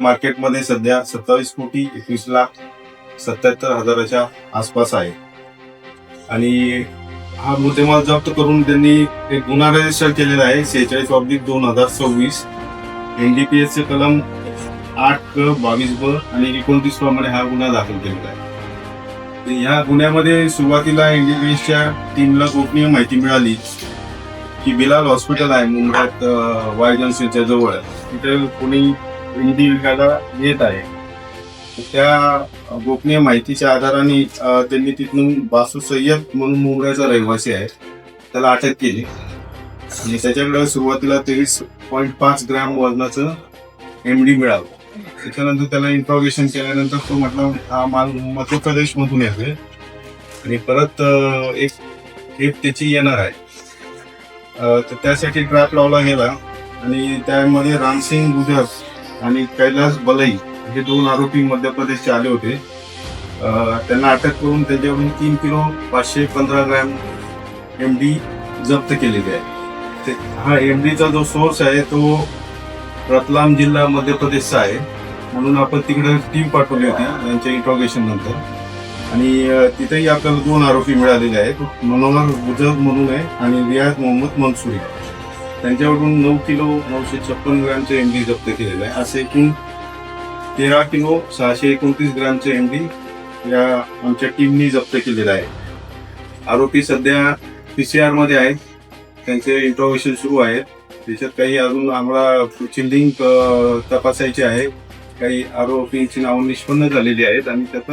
मार्केटमध्ये सध्या सत्तावीस कोटी एकवीस लाख सत्याहत्तर हजाराच्या आसपास आहे. आणि हा मुद्देमाल जप्त करून त्यांनी एक गुन्हा रजिस्टर केलेला आहे सेहेचाळीस ऑब्लिक दोन हजार सव्वीस. एन डी पी एसचे कलम आठ क बावीस ब आणि एकोणतीस प्रमाणे हा गुन्हा दाखल केलेला आहे. ह्या गुन्ह्यामध्ये सुरुवातीला एन डी पी एसच्या टीमला गोपनीय माहिती मिळाली की बिलाल हॉस्पिटल आहे मुंबईत वाय जंक्शनच्या जवळ तिथे कोणी इंडी विकायला येत आहे. त्या गोपनीय माहितीच्या आधाराने त्यांनी तिथून बासू सय्यद म्हणून मुंबईचा रहिवासी आहे. त्याला अटक केली. आणि त्याच्याकडे सुरुवातीला तेवीस पॉईंट पाच ग्रॅम वजनाचं एम डी मिळालं. त्याच्यानंतर त्याला इंट्रॉगेशन केल्यानंतर तो म्हटला हा माल मध्य प्रदेश मधून येतोय. आणि परत एक खेप त्याची येणार आहे. तर त्यासाठी ट्रॅप लावला गेला. आणि त्यामध्ये रामसिंग गुजर आणि कैलास बलई हे दोन आरोपी मध्य प्रदेशचे आले होते. त्यांना अटक करून त्यांच्याकडून तीन किलो पाचशे पंधरा ग्रॅम एम डी जप्त केलेली आहे. ते हा एम डीचा जो सोर्स आहे तो रतलाम जिल्हा मध्य प्रदेशचा आहे. म्हणून आपण तिकडे टीम पाठवली होती त्यांच्या इंट्रॉगेशन नंतर. आणि तिथेही आपल्याला दोन आरोपी मिळालेले आहेत. मनोहर गुजर म्हणून आहे आणि रियाज मोहम्मद मनसुरी. त्यांच्याकडून नऊ किलो नऊशे छप्पन ग्रॅमचे एम डी जप्त केलेलं आहे. असे एकूण तेरा किलो सहाशे एकोणतीस ग्रॅमचे एम डी या आमच्या टीमनी जप्त केलेलं आहे. आरोपी सध्या पी सी आरमध्ये आहेत. त्यांचे इंट्रोगेशन सुरू आहेत. त्याच्यात काही अजून आम्हाला पुढची लिंक तपासायची आहे. काही आरोपींची नावं निष्पन्न झालेली आहेत आणि त्याचा